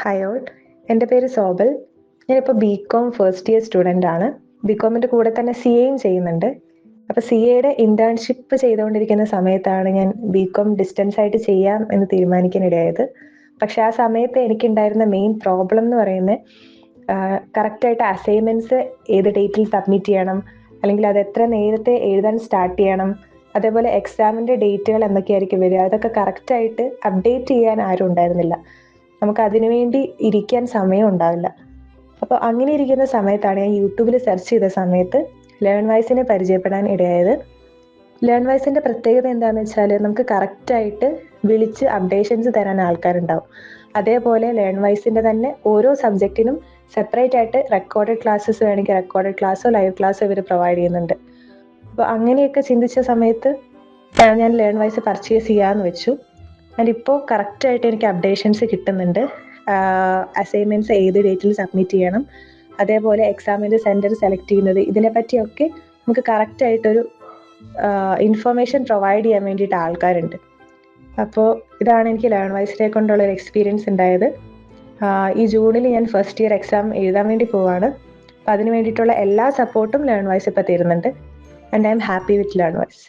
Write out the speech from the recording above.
Hi all എന്റെ പേര് സോബൽ. ഞാനിപ്പോൾ B Com first year student ആണ്. ബി കോമിന്റെ കൂടെ തന്നെ സി എയും ചെയ്യുന്നുണ്ട്. അപ്പോൾ സി എയുടെ ഇന്റേൺഷിപ്പ് ചെയ്തുകൊണ്ടിരിക്കുന്ന സമയത്താണ് ഞാൻ ബി കോം ഡിസ്റ്റൻസ് ആയിട്ട് ചെയ്യാം എന്ന് തീരുമാനിക്കാനിടയായത് പക്ഷെ ആ സമയത്ത് എനിക്കുണ്ടായിരുന്ന മെയിൻ പ്രോബ്ലം എന്ന് പറയുന്നത് കറക്റ്റായിട്ട് അസൈൻമെന്റ്സ് ഏത് ഡേറ്റിൽ സബ്മിറ്റ് ചെയ്യണം അല്ലെങ്കിൽ അത് എത്ര നേരത്തെ എഴുതാൻ സ്റ്റാർട്ട് ചെയ്യണം അതേപോലെ എക്സാമിന്റെ ഡേറ്റുകൾ എന്തൊക്കെയായിരിക്കും വരിക അതൊക്കെ കറക്റ്റായിട്ട് അപ്ഡേറ്റ് ചെയ്യാൻ ആരും ഉണ്ടായിരുന്നില്ല. നമുക്ക് അതിനുവേണ്ടി ഇരിക്കാൻ സമയം ഉണ്ടാവില്ല. അപ്പോൾ അങ്ങനെ ഇരിക്കുന്ന സമയത്താണ് ഞാൻ യൂട്യൂബിൽ സെർച്ച് ചെയ്ത സമയത്ത് ലേൺ വൈസിനെ പരിചയപ്പെടാൻ ഇടയായത്. ലേൺ വൈസിന്റെ പ്രത്യേകത എന്താണെന്ന് വെച്ചാൽ നമുക്ക് കറക്റ്റായിട്ട് വിളിച്ച് അപ്ഡേഷൻസ് തരാൻ ആൾക്കാരുണ്ടാവും. അതേപോലെ ലേൺ വൈസിന്റെ തന്നെ ഓരോ സബ്ജക്റ്റിനും സെപ്പറേറ്റ് ആയിട്ട് റെക്കോർഡഡ് ക്ലാസ്സസ് വേണമെങ്കിൽ റെക്കോർഡഡ് ക്ലാസ്സോ ലൈവ് ക്ലാസ്സോ ഇവർ പ്രൊവൈഡ് ചെയ്യുന്നുണ്ട്. അപ്പോൾ അങ്ങനെയൊക്കെ ചിന്തിച്ച സമയത്ത് ഞാൻ ലേൺ വൈസ് പർച്ചേസ് ചെയ്യാന്ന് വെച്ചു. ആൻഡ് ഇപ്പോൾ കറക്റ്റായിട്ട് എനിക്ക് അപ്ഡേഷൻസ് കിട്ടുന്നുണ്ട്. അസൈൻമെന്റ്സ് ഏത് ഡേറ്റിൽ സബ്മിറ്റ് ചെയ്യണം. അതേപോലെ എക്സാമിന്റെ സെന്റർ സെലക്ട് ചെയ്യുന്നത്. ഇതിനെപ്പറ്റിയൊക്കെ നമുക്ക് കറക്റ്റായിട്ടൊരു ഇൻഫർമേഷൻ പ്രൊവൈഡ് ചെയ്യാൻ വേണ്ടിയിട്ട് ആൾക്കാരുണ്ട്. അപ്പോൾ ഇതാണ് എനിക്ക് ലേൺ വൈസിനെ കൊണ്ടുള്ള ഒരു എക്സ്പീരിയൻസ് ഉണ്ടായത്. ഈ ജൂണിൽ ഞാൻ ഫസ്റ്റ് ഇയർ എക്സാം എഴുതാൻ വേണ്ടി പോവാണ്. അപ്പോൾ അതിന് വേണ്ടിയിട്ടുള്ള എല്ലാ സപ്പോർട്ടും ലേൺ വൈസ് ഇപ്പോൾ തരുന്നുണ്ട്. And I'm happy with Learn Wise